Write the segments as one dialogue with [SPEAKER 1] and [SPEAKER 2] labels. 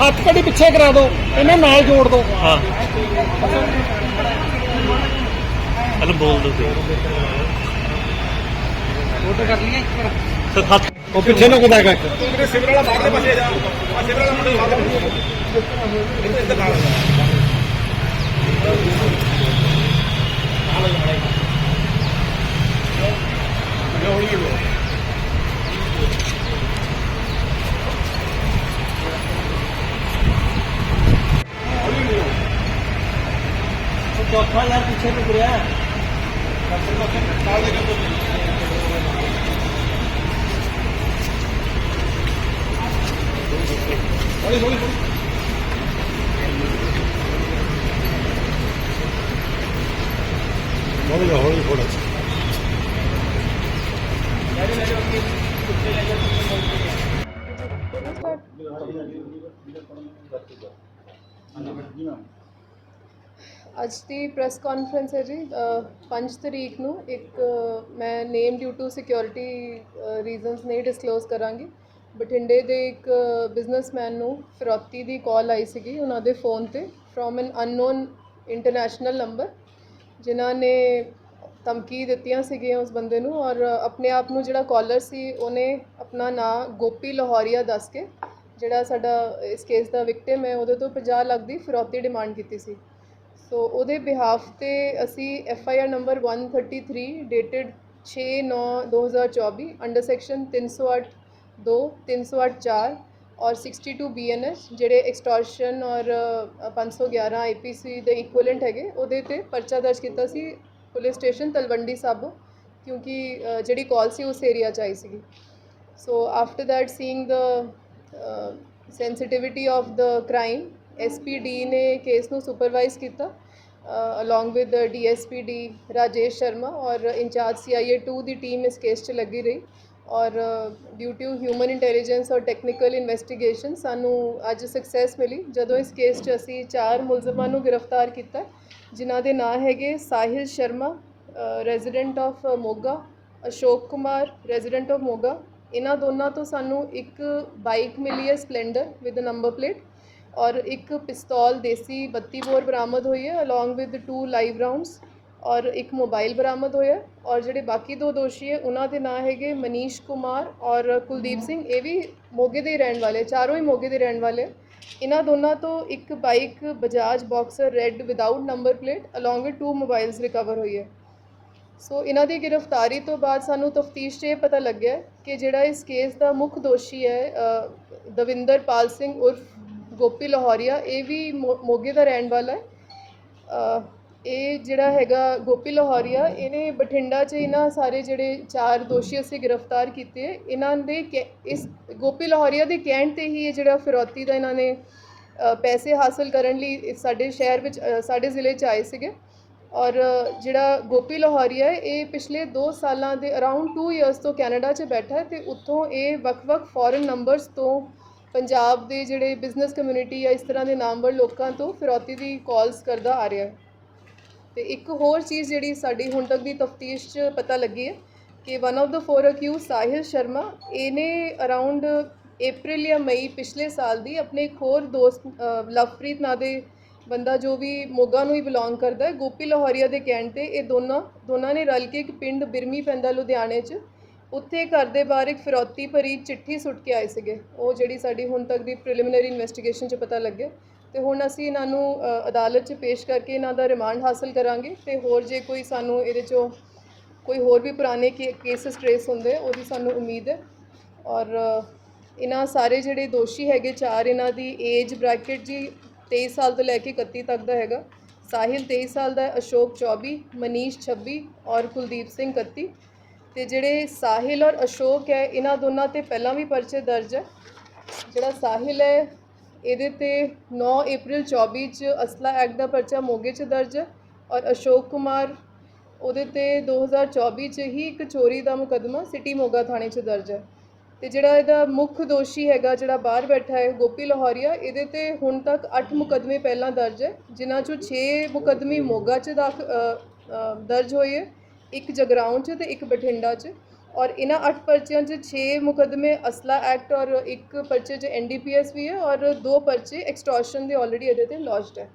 [SPEAKER 1] ਹੱਥ ਕੜੀ ਪਿੱਛੇ ਕਰਾ ਦਿਓ ਇਹਨਾਂ ਨਾਲ ਜੋੜ ਦਿਓ
[SPEAKER 2] ਹਾਂ। ਹਲ ਬੋਲ ਦੋ
[SPEAKER 3] ਫੋਟੋ ਕਰ ਲਈਏ
[SPEAKER 2] ਸਰ ਹੱਥ
[SPEAKER 1] ਉਹ ਪਿੱਛੇ ਨੂੰ ਕਿਦਾ ਕਰ?
[SPEAKER 4] ਸਿਵਰ ਵਾਲਾ ਬਾਹਰਲੇ ਪਾਸੇ ਜਾ। ਆ ਸਿਵਰ ਵਾਲਾ ਮੁੰਡਾ ਬਾਹਰ ਇੱਧਰ ਇੱਧਰ ਨਾਲ।
[SPEAKER 3] ਚੌਥਾ ਯਾਰ ਪਿੱਛੇ ਨੂੰ ਤੁਰਿਆ
[SPEAKER 4] ਹੌਲੀ ਹੌਲੀ ਹੌਲੀ
[SPEAKER 1] ਹੌਲੀ ਹੌਲੀ ਥੋੜਾ
[SPEAKER 5] ਅੱਜ ਦੀ ਪ੍ਰੈਸ ਕਾਨਫਰੰਸ ਹੈ ਜੀ ਅ, 5 ਤਰੀਕ ਨੂੰ ਇੱਕ ਮੈਂ name due to security reasons ਨਹੀਂ ਡਿਸਕਲੋਜ਼ ਕਰਾਂਗੀ। ਬਠਿੰਡੇ ਦੇ ਇੱਕ ਬਿਜ਼ਨਸਮੈਨ ਨੂੰ ਫਿਰੌਤੀ ਦੀ ਕਾਲ ਆਈ ਸੀਗੀ ਉਹਨਾਂ ਦੇ ਫੋਨ ਤੇ from an unknown international number ਜਿਨ੍ਹਾਂ ਨੇ ਧਮਕੀ ਦਿੱਤੀਆਂ ਸੀਗੀਆਂ ਉਸ ਬੰਦੇ ਨੂੰ ਔਰ ਆਪਣੇ ਆਪ ਨੂੰ ਜਿਹੜਾ ਕਾਲਰ ਸੀ ਉਹਨੇ ਆਪਣਾ ਨਾਂ ਗੋਪੀ ਲਾਹੌਰੀਆ ਦੱਸ ਕੇ ਜਿਹੜਾ ਸਾਡਾ ਇਸ ਕੇਸ ਦਾ ਵਿਕਟਿਮ ਹੈ ਉਹਦੇ ਤੋਂ 50 ਲੱਖ ਦੀ ਫਿਰੌਤੀ ਡਿਮਾਂਡ ਕੀਤੀ ਸੀ। ਸੋ ਉਹਦੇ ਬਿਹਾਫ ਤੇ ਅਸੀਂ F I R number 133 dated 6/9/2024 under section 308 2 308 4 ਔਰ 62 ਬੀਐਨਐਸ ਜਿਹੜੇ ਐਕਸਟੋਰਸ਼ਨ ਔਰ ਅ, 511 ਆਈਪੀਸੀ ਦੇ ਇਕੁਇਵਲੈਂਟ ਹੈਗੇ ਉਹਦੇ ਤੇ ਪਰਚਾ ਦਰਜ ਕੀਤਾ ਸੀ ਪੁਲਿਸ ਸਟੇਸ਼ਨ ਤਲਵੰਡੀ ਸਾਬੋ ਕਿਉਂਕਿ ਜਿਹੜੀ ਕਾਲ ਸੀ ਉਸ ਏਰੀਆ ਚ ਆਈ ਸੀਗੀ। So after that seeing the uh, sensitivity of the crime, SPD ਨੇ ਕੇਸ ਨੂੰ ਸੁਪਰਵਾਈਜ਼ ਕੀਤਾ uh, along with the DSPD Rajesh Sharma ਔਰ ਇੰਚਾਰਜ CIA 2 ਦੀ ਟੀਮ ਇਸ ਕੇਸ 'ਚ ਲੱਗੀ ਰਹੀ ਔਰ ਡਿਊ ਟੂ ਹਿਊਮਨ ਇੰਟੈਲੀਜੈਂਸ ਔਰ ਟੈਕਨੀਕਲ ਇਨਵੈਸਟੀਗੇਸ਼ਨ ਸਾਨੂੰ ਅੱਜ ਸਕਸੈਸ ਮਿਲੀ। ਜਦੋਂ ਇਸ ਕੇਸ 'ਚ ਅਸੀਂ ਚਾਰ ਮੁਲਜ਼ਮਾਂ ਨੂੰ ਗ੍ਰਿਫਤਾਰ ਕੀਤਾ ਜਿਨ੍ਹਾਂ ਦੇ ਨਾਂ ਹੈਗੇ Sahil Sharma resident of Moga Ashok Kumar resident of Moga. ਇਹਨਾਂ ਦੋਨਾਂ ਤੋਂ ਸਾਨੂੰ ਇੱਕ ਬਾਈਕ ਮਿਲੀ ਹੈ ਸਪਲੈਂਡਰ ਵਿਦ ਨੰਬਰ ਪਲੇਟ ਔਰ ਇੱਕ ਪਿਸਤੌਲ ਦੇਸੀ 32 ਬੋਰ ਬਰਾਮਦ ਹੋਈ ਹੈ along with two live rounds ਔਰ ਇੱਕ ਮੋਬਾਈਲ ਬਰਾਮਦ ਹੋਇਆ ਔਰ ਜਿਹੜੇ ਬਾਕੀ ਦੋ ਦੋਸ਼ੀ ਹੈ, ਉਹਨਾਂ ਦੇ ਨਾਂ ਹੈਗੇ ਮਨੀਸ਼ ਕੁਮਾਰ ਔਰ ਕੁਲਦੀਪ ਸਿੰਘ। ਇਹ ਵੀ ਮੋਗੇ ਦੇ ਹੀ ਰਹਿਣ ਵਾਲੇ, ਚਾਰੋਂ ਹੀ ਮੋਗੇ ਦੇ ਰਹਿਣ ਵਾਲੇ ਇਹਨਾਂ ਦੋਨਾਂ ਤੋਂ ਇੱਕ bike Bajaj boxer red without number plate along with two mobiles recover ਹੋਈ ਹੈ। ਸੋ ਇਹਨਾਂ ਦੀ ਗ੍ਰਿਫਤਾਰੀ ਤੋਂ ਬਾਅਦ ਸਾਨੂੰ ਤਫਤੀਸ਼ 'ਚ ਇਹ ਪਤਾ ਲੱਗਿਆ ਕਿ ਜਿਹੜਾ ਇਸ ਕੇਸ ਦਾ ਮੁੱਖ ਦੋਸ਼ੀ ਹੈ ਦਵਿੰਦਰ ਪਾਲ ਸਿੰਘ ਉਰਫ ਗੋਪੀ ਲਾਹੌਰੀਆ, ਇਹ ਵੀ ਮੋ- ਮੋਗੇ ਦਾ ਰਹਿਣ ਵਾਲਾ ਹੈ। ਇਹ ਜਿਹੜਾ ਹੈਗਾ ਗੋਪੀ ਲਾਹੌਰੀਆ, ਇਹਨੇ ਬਠਿੰਡਾ 'ਚ ਇਹਨਾਂ ਸਾਰੇ ਜਿਹੜੇ ਚਾਰ ਦੋਸ਼ੀ ਅਸੀਂ ਗ੍ਰਿਫਤਾਰ ਕੀਤੇ ਇਹਨਾਂ ਦੇ ਕਹਿ- ਇਸ ਗੋਪੀ ਲਾਹੌਰੀਆ ਦੇ ਕਹਿਣ ਤੇ ਹੀ ਇਹ ਜਿਹੜਾ ਫਿਰੌਤੀ ਦਾ ਇਹਨਾਂ ਨੇ ਪੈਸੇ ਹਾਸਲ ਕਰਨ ਲਈ ਸਾਡੇ ਸ਼ਹਿਰ ਵਿੱਚ ਸਾਡੇ ਜ਼ਿਲ੍ਹੇ 'ਚ ਆਏ ਸੀਗੇ। ਔਰ ਜਿਹੜਾ ਗੋਪੀ ਲਾਹੌਰੀਆ ਇਹ ਪਿਛਲੇ 2 ਸਾਲਾਂ ਦੇ, ਅਰਾਊਂਡ 2 ਇਅਰਸ ਤੋਂ ਕੈਨੇਡਾ 'ਚ ਬੈਠਾ ਹੈ ਤੇ ਉੱਥੋਂ ਇਹ ਵੱਖ-ਵੱਖ ਫੋਰਨ ਨੰਬਰਸ ਤੋਂ ਪੰਜਾਬ ਦੇ ਜਿਹੜੇ ਬਿਜ਼ਨਸ ਕਮਿਊਨਿਟੀ ਆ, ਇਸ ਤਰ੍ਹਾਂ ਦੇ ਨਾਮਵਰ ਲੋਕਾਂ ਤੋਂ ਫਿਰੌਤੀ ਦੀ ਕਾਲਸ ਕਰਦਾ ਆ ਰਿਹਾ ਹੈ। ਤੇ ਇੱਕ ਹੋਰ ਚੀਜ਼ ਜਿਹੜੀ ਸਾਡੀ ਹੁਣ ਤੱਕ ਦੀ ਤਫਤੀਸ਼ 'ਚ ਪਤਾ ਲੱਗੀ ਹੈ ਕਿ ਵਨ ਆਫ ਦਾ ਫੋਰ ਅਕਿਊ ਸਾਹਿਲ ਸ਼ਰਮਾ, ਇਹਨੇ ਅਰਾਊਂਡ ਅਪ੍ਰੈਲ ਜਾਂ ਮਈ ਪਿਛਲੇ ਸਾਲ ਦੀ ਆਪਣੇ ਇੱਕ ਹੋਰ ਦੋਸਤ ਲਵਪ੍ਰੀਤ ਨਾਂ ਦੇ ਬੰਦਾ ਜੋ ਵੀ ਮੋਗਾ ਨੂੰ ਹੀ ਬਿਲੋਂਗ ਕਰਦਾ ਹੈ, ਗੋਪੀ ਲਾਹੌਰੀਆ ਦੇ ਕਹਿਣ ਤੇ ਇਹ ਦੋਨਾਂ ਦੋਨਾਂ ਨੇ ਰਲ ਕੇ ਇੱਕ ਪਿੰਡ ਬਿਰਮੀ ਪੈਂਦਾ ਲੁਧਿਆਣੇ 'ਚ ਉੱਥੇ ਘਰ ਦੇ ਬਾਹਰ ਇੱਕ ਫਿਰੌਤੀ ਭਰੀ ਚਿੱਠੀ ਸੁੱਟ ਕੇ ਆਏ ਸੀਗੇ। ਉਹ ਜਿਹੜੀ ਸਾਡੀ ਹੁਣ ਤੱਕ ਦੀ ਪ੍ਰੀਲਿਮਿਨਰੀ ਇਨਵੈਸਟੀਗੇਸ਼ਨ 'ਚ ਪਤਾ ਲੱਗਿਆ। ਤੇ ਹੁਣ ਅਸੀਂ ਇਹਨਾਂ ਨੂੰ ਅ, ਅਦਾਲਤ 'ਚ ਪੇਸ਼ ਕਰਕੇ ਇਹਨਾਂ ਦਾ ਰਿਮਾਂਡ ਹਾਸਲ ਕਰਾਂਗੇ ਤੇ ਹੋਰ ਜੇ ਕੋਈ ਸਾਨੂੰ ਇਹਦੇ 'ਚੋਂ ਕੋਈ ਹੋਰ ਵੀ ਪੁਰਾਣੇ ਕੇਸਸ ਟ੍ਰੇਸ ਹੁੰਦੇ ਉਹਦੀ ਸਾਨੂੰ ਉਮੀਦ ਹੈ। ਔਰ ਅ, ਇਹਨਾਂ ਸਾਰੇ ਜਿਹੜੇ ਦੋਸ਼ੀ ਹੈਗੇ ਚਾਰ ਇਹਨਾਂ ਦੀ ਏਜ ਬ੍ਰੈਕਟ ਜੀ 23 ਸਾਲ ਤੋਂ ਲੈ ਕੇ 31 ਤੱਕ ਦਾ ਹੈਗਾ। ਸਾਹਿਲ 23 ਸਾਲ ਦਾ ਹੈ ਅਸ਼ੋਕ 24 ਮਨੀਸ਼ 26 ਔਰ ਕੁਲਦੀਪ ਸਿੰਘ 31 ਤੇ ਜਿਹੜੇ ਸਾਹਿਲ ਔਰ ਅਸ਼ੋਕ ਹੈ, ਇਹਨਾਂ ਦੋਨਾਂ ਤੇ ਪਹਿਲਾਂ ਵੀ ਪਰਚੇ ਦਰਜ ਹੈ। ਜਿਹੜਾ ਸਾਹਿਲ ਹੈ, ਇਹਦੇ ਤੇ 9 ਅਪ੍ਰੈਲ 24 ਚ ਅਸਲਾ ਐਕਟ ਦਾ ਪਰਚਾ ਮੋਗੇ ਚ ਦਰਜ ਹੈ ਔਰ ਅਸ਼ੋਕ ਕੁਮਾਰ ਉਹਦੇ ਤੇ 2024 ਚ ਹੀ ਇੱਕ ਚੋਰੀ ਦਾ ਮੁਕੱਦਮਾ ਸਿਟੀ ਮੋਗਾ ਥਾਣੇ ਚ ਦਰਜ ਹੈ। ਤੇ ਜਿਹੜਾ ਇਹਦਾ ਮੁੱਖ ਦੋਸ਼ੀ ਹੈਗਾ, ਜਿਹੜਾ ਬਾਹਰ ਬੈਠਾ ਹੈ, ਗੋਪੀ ਲਾਹੌਰੀਆ, ਇਹਦੇ ਤੇ ਹੁਣ ਤੱਕ 8 ਮੁਕੱਦਮੇ ਪਹਿਲਾਂ ਦਰਜ ਹੈ, ਜਿਨ੍ਹਾਂ ਚੋਂ 6 ਮੁਕੱਦਮੇ ਮੋਗਾ ਚ ਦਾਖ- ਦਰਜ ਹੋਏ ਹੈ। ਇੱਕ ਜਗਰਾਉਂ ਚ ਤੇ ਇੱਕ ਬਠਿੰਡਾ ਚ। ਔਰ ਇਹਨਾਂ 8 ਪਰਚਿਆਂ 'ਚ 6 ਮੁਕੱਦਮੇ ਅਸਲਾ ਐਕਟ ਔਰ ਇੱਕ ਪਰਚੇ 'ਚ ਐਨਡੀਪੀਐਸ ਵੀ ਹੈ ਔਰ ਦੋ ਪਰਚੇ ਐਕਸਟੋਰਸ਼ਨ ਦੇ ਆਲਰੇਡੀ ਇਹਦੇ ਤੇ ਲੌਜਡ ਹੈ।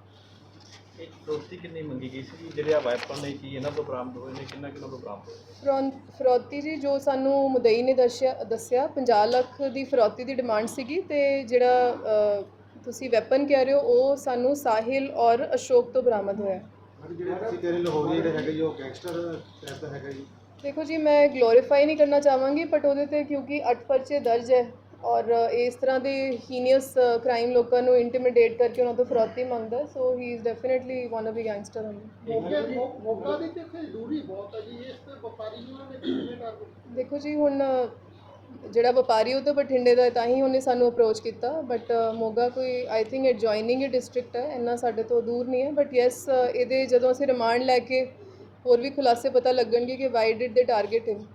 [SPEAKER 4] ਇਹ ਦੋਸਤੀ ਕਿੰਨੀ ਮੰਗੀ ਗਈ ਸੀ? ਜਿਹੜੇ ਆ ਵੈਪਨ ਨੇ ਕੀ ਇਹਨਾਂ ਤੋਂ ਬਰਾਮਦ ਹੋਏ ਨੇ ਕਿੰਨਾ ਕਿਲੋ ਤੋਂ ਬਰਾਮਦ ਹੋਏ?
[SPEAKER 5] ਫਰੌਨ ਫਰੌਤੀ ਜੀ ਜੋ ਸਾਨੂੰ ਮੁਦਈ ਨੇ ਦੱਸਿਆ ਦੱਸਿਆ 50 ਲੱਖ ਦੀ ਫਰੌਤੀ ਦੀ ਡਿਮਾਂਡ ਸੀਗੀ ਤੇ ਜਿਹੜਾ ਤੁਸੀਂ ਵੈਪਨ ਕਹਿ ਰਹੇ ਹੋ ਉਹ ਸਾਨੂੰ ਸਾਹਿਲ ਔਰ ਅਸ਼ੋਕ ਤੋਂ ਬਰਾਮਦ ਹੋਇਆ।
[SPEAKER 1] ਜਿਹੜੇ ਤੁਸੀਂ ਕਹਿ ਰਹੇ ਲਾਹੌਰੀ ਜਿਹੜੇ ਹੈਗੇ ਜੀ ਉਹ ਗੈਂਗਸਟਰ ਟਾਈਪ ਦਾ ਹੈਗਾ ਜੀ।
[SPEAKER 5] ਦੇਖੋ ਜੀ ਮੈਂ ਗਲੋਰੀਫਾਈ ਨਹੀਂ ਕਰਨਾ ਚਾਹਾਂਗੀ ਬਟ ਉਹਦੇ ਤੇ ਕਿਉਂਕਿ 8 ਪਰਚੇ ਦਰਜ ਹੈ ਔਰ ਇਸ ਤਰ੍ਹਾਂ ਦੇ ਹੀਨੀਅਸ ਕ੍ਰਾਈਮ ਲੋਕਾਂ ਨੂੰ ਇੰਟੀਮੀਡੇਟ ਕਰਕੇ ਉਹਨਾਂ ਤੋਂ ਫਰੌਤੀ ਮੰਗਦਾ so he is definitely one of the gangster ਹੁੰਦੇ
[SPEAKER 1] ਮੋਗਾ ਦੀ ਤੇ ਇੱਥੇ ਦੂਰੀ ਬਹੁਤ ਹੈ ਜੀ ਇਸ ਤੇ ਵਪਾਰੀ ਨੂੰ ਉਹਨਾਂ ਨੇ ਕਿਵੇਂ ਟਾਰਗੇਟ
[SPEAKER 5] ਦੇਖੋ ਜੀ ਹੁਣ ਜਿਹੜਾ ਵਪਾਰੀ ਉਹ ਤਾਂ ਬਠਿੰਡੇ ਦਾ ਹੈ, ਤਾਂ ਹੀ ਉਹਨੇ ਸਾਨੂੰ ਅਪਰੋਚ ਕੀਤਾ। ਬਟ ਮੋਗਾ ਕੋਈ ਆਈ ਥਿੰਕ ਐਡਜੋਇਨਿੰਗ ਹੀ ਡਿਸਟ੍ਰਿਕਟ ਹੈ ਇੰਨਾ ਸਾਡੇ ਤੋਂ ਦੂਰ ਨਹੀਂ ਹੈ। ਬਟ ਯੈਸ ਇਹਦੇ ਜਦੋਂ ਅਸੀਂ ਰਿਮਾਂਡ ਲੈ ਕੇ ਹੋਰ ਵੀ ਖੁਲਾਸੇ ਪਤਾ ਲੱਗਣਗੇ ਕਿ ਵਾਈ ਡਿਡ ਦੇ ਟਾਰਗੇਟ
[SPEAKER 1] ਆਉਂਦੀ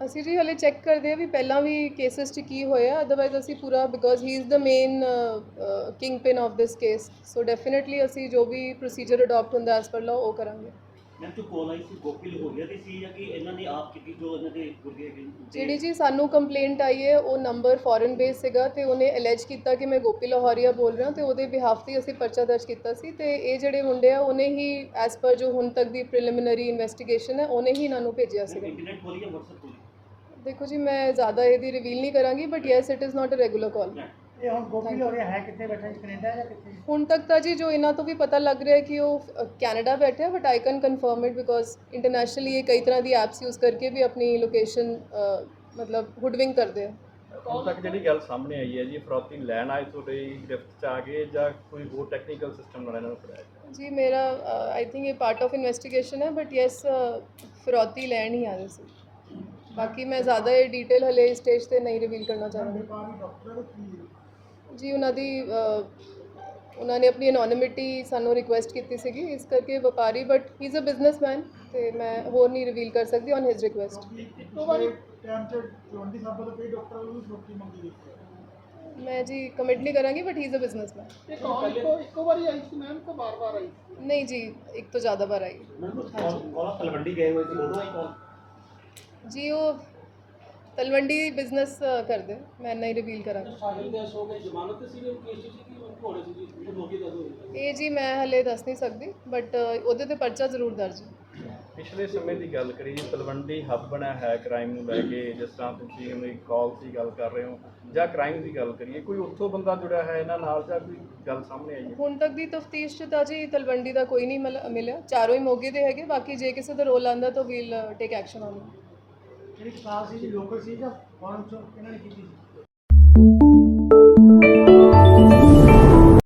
[SPEAKER 5] ਅਸੀਂ ਜੀ ਹਲੇ ਚੈੱਕ ਕਰਦੇ ਹਾਂ ਵੀ ਪਹਿਲਾਂ ਵੀ ਕੇਸਸ 'ਚ ਕੀ ਹੋਇਆ। ਅਦਰਵਾਈਜ਼ ਅਸੀਂ ਪੂਰਾ because he is the main kingpin of this case so definitely ਅਸੀਂ ਜੋ ਵੀ ਪ੍ਰੋਸੀਜਰ ਅਡਾਪਟ ਹੁੰਦਾ ਐਸ ਪਰ ਲਾਅ ਉਹ ਕਰਾਂਗੇ।
[SPEAKER 2] ਮੈਂ ਤੂੰ ਕੋਲ ਆਈ ਸੀ ਗੋਪੀ ਲਹੋਰੀਆ ਦੀ ਸੀ ਜਾਂ ਕਿ? ਇਹਨਾਂ ਨੇ ਆਪ ਕੀਤੀ ਜੋ ਇਹਨਾਂ ਦੇ ਗੁਰਗੇ ਹੈਗੇ ਨੇ?
[SPEAKER 5] ਜਿਹੜੀ ਜੀ ਸਾਨੂੰ ਕੰਪਲੇਂਟ ਆਈ ਹੈ ਉਹ ਨੰਬਰ ਫੋਰਨ ਬੇਸ ਸੀਗਾ ਤੇ ਉਹਨੇ ਅਲੈਜ ਕੀਤਾ ਕਿ ਮੈਂ ਗੋਪੀ ਲਾਹੌਰੀਆ ਬੋਲ ਰਿਹਾ ਤੇ ਉਹਦੇ ਬਿਹਾਫ ਤੇ ਅਸੀਂ ਪਰਚਾ ਦਰਜ ਕੀਤਾ ਸੀ ਤੇ ਇਹ ਜਿਹੜੇ ਮੁੰਡੇ ਆ ਉਹਨੇ ਹੀ ਐਸ ਪਰ ਜੋ ਹੁਣ ਤੱਕ ਦੀ ਪ੍ਰੀਲਿਮਿਨਰੀ ਇਨਵੈਸਟੀਗੇਸ਼ਨ ਹੈ ਉਹਨੇ ਹੀ ਇਹਨਾਂ ਨੂੰ ਭੇਜਿਆ ਸੀਗਾ।
[SPEAKER 2] ਇੰਟਰਨੈਟ ਖੋਲੀ ਜਾਂ WhatsApp ਖੋਲੀ?
[SPEAKER 5] ਦੇਖੋ ਜੀ ਮੈਂ ਜ਼ਿਆਦਾ ਇਹਦੀ ਰਿਵੀਲ ਨਹੀਂ ਕਰਾਂਗੀ but yes it is not a regular call
[SPEAKER 3] ਇਹ ਹੁਣ ਗੋਪੀ ਲੋਰੀਆ ਹੈ ਕਿੱਥੇ ਬੈਠਾ ਜੀ ਕੈਨੇਡਾ ਜਾਂ ਕਿੱਥੇ?
[SPEAKER 5] ਹੁਣ ਤੱਕ ਤਾਂ ਜੀ ਜੋ ਇਹਨਾਂ ਤੋਂ ਵੀ ਪਤਾ ਲੱਗ ਰਿਹਾ ਹੈ ਕਿ ਉਹ ਕੈਨੇਡਾ ਬੈਠੇ but I can confirm it because internationally ਇਹ ਕਈ ਤਰ੍ਹਾਂ ਦੀ ਐਪਸ ਯੂਜ਼ ਕਰਕੇ ਵੀ ਆਪਣੀ ਲੋਕੇਸ਼ਨ ਮਤਲਬ ਹੁਡਵਿੰਗ ਕਰਦੇ ਆ।
[SPEAKER 4] ਹੁਣ ਤੱਕ ਜਿਹੜੀ ਗੱਲ ਸਾਹਮਣੇ ਆਈ ਹੈ ਜੀ ਫਰੋਤੀ ਲੈਣ ਆਏ ਤੁਹਾਡੇ ਗ੍ਰਿਫਤ ਚ ਆ ਗਏ ਜਾਂ ਕੋਈ ਹੋਰ ਟੈਕਨੀਕਲ ਸਿਸਟਮ ਨਾਲ ਇਹਨਾਂ ਨੂੰ ਫੜਾਇਆ
[SPEAKER 5] ਜੀ ਮੇਰਾ ਆਈ ਥਿੰਕ ਇਹ ਪਾਰਟ ਆਫ ਇਨਵੈਸਟੀਗੇਸ਼ਨ ਹੈ ਬਟ ਯੈਸ ਫਰੌਤੀ ਲੈਣ ਹੀ ਆ ਰਹੇ ਸੀ। ਬਾਕੀ ਮੈਂ ਜ਼ਿਆਦਾ ਇਹ ਡਿਟੇਲ ਹਲੇ ਸਟੇਜ ਤੇ ਨਹੀਂ ਰਿਵੀਲ ਕਰਨਾ ਚਾਹਾਂਗੀ। ਜੀ ਉਹਨਾਂ ਦੀ ਉਹਨਾਂ ਨੇ ਆਪਣੀ ਅਨੋਨਿਮਿਟੀ ਸਾਨੂੰ ਰਿਕੁਐਸਟ ਕੀਤੀ ਸੀਗੀ ਇਸ ਕਰਕੇ ਵਪਾਰੀ but he is a businessman ਤੇ ਮੈਂ ਹੋਰ ਨਹੀਂ ਰਿਵੀਲ ਕਰ ਸਕਦੀ ਔਨ ਹਿਸ ਰਿਕੁਐਸਟ
[SPEAKER 1] ਇੱਕੋ ਵਾਰੀ ਟਾਈਮ ਚ 20 ਸਾਲ ਤੋਂ ਕਈ ਡਾਕਟਰਾਂ ਨੂੰ ਛੁੱਟੀ ਮੰਗੀ ਗਈ
[SPEAKER 5] ਮੈਂ ਜੀ ਕਮਿਟ ਨਹੀਂ ਕਰਾਂਗੀ but he is a businessman
[SPEAKER 1] ਇਹ ਕੌਣ ਇੱਕੋ ਇੱਕੋ ਵਾਰੀ ਆਈ ਸੀ ਮੈਮ ਕੋ ਬਾਰ-ਬਾਰ ਆਈ
[SPEAKER 5] ਨਹੀਂ ਜੀ ਇੱਕ ਤੋਂ ਜ਼ਿਆਦਾ ਵਾਰ ਆਈ।
[SPEAKER 2] ਕੋਲ ਤਲਵੰਡੀ ਗਏ ਹੋਏ ਸੀ ਉਦੋਂ ਆਈ ਕੋਲ
[SPEAKER 5] ਜੀ ਉਹ ਤਲਵੰਡੀ ਬਿਜ਼ਨਸ ਕਰਦੇ। ਮੈਂ ਨਹੀਂ ਰਿਵੀਲ ਕਰਾਂਗੀ
[SPEAKER 3] ਸਾਹਿਲ ਦੇ ਅਸ਼ੋਕ ਦੀ ਜ਼ਮਾਨਤ ਸੀ ਉਹ ਕੇਸ ਸੀ ਕਿ ਉਹ ਘੋੜੇ ਸੀ ਜੀ ਉਹ ਲੋਕੀ ਦਾ ਹੋਈ
[SPEAKER 5] ਇਹ ਜੀ ਮੈਂ ਹਲੇ ਦੱਸ ਨਹੀਂ ਸਕਦੀ ਬਟ ਉਹਦੇ ਤੇ ਪਰਚਾ ਜ਼ਰੂਰ ਦਰਜ ਹੈ।
[SPEAKER 4] ਪਿਛਲੇ ਸਮੇਂ ਦੀ ਗੱਲ ਕਰੀਏ ਤਲਵੰਡੀ ਹੱਬ ਬਣਿਆ ਹੈ ਕ੍ਰਾਈਮ ਨੂੰ ਲੈ ਕੇ ਜਿਸ ਤਰ੍ਹਾਂ ਤੁਸੀਂ ਮੇਰੀ ਕਾਲ ਦੀ ਗੱਲ ਕਰ ਰਹੇ ਹੋ ਜਾਂ ਕ੍ਰਾਈਮ ਦੀ ਗੱਲ ਕਰੀਏ ਕੋਈ ਉੱਥੋਂ ਬੰਦਾ ਜੁੜਿਆ ਹੈ ਇਹਨਾਂ ਨਾਲ ਜਾਂ ਕੋਈ ਗੱਲ ਸਾਹਮਣੇ ਆਈ ਹੈ?
[SPEAKER 5] ਹੁਣ ਤੱਕ ਦੀ ਤਫਤੀਸ਼ 'ਚ ਤਾਂ ਜੀ ਤਲਵੰਡੀ ਦਾ ਕੋਈ ਨਹੀਂ ਮਿਲ- ਮਿਲਿਆ। ਚਾਰੋਂ ਹੀ ਮੋਗੇ ਦੇ ਹੈਗੇ ਬਾਕੀ ਜੇ ਕਿਸੇ ਦਾ ਰੋਲ ਆਂਦਾ ਤਾਂ ਵੀਲ ਟੇਕ ਐਕਸ਼ਨ ਔਨ
[SPEAKER 3] ਜਿਹੜੀ ਕਲਾਸ ਸੀ ਜੀ ਲੋਕਲ ਸੀ ਜਾਂ ਫੋਰਨ ਚੋਂ ਇਹਨਾਂ ਨੇ ਕੀਤੀ ਸੀ?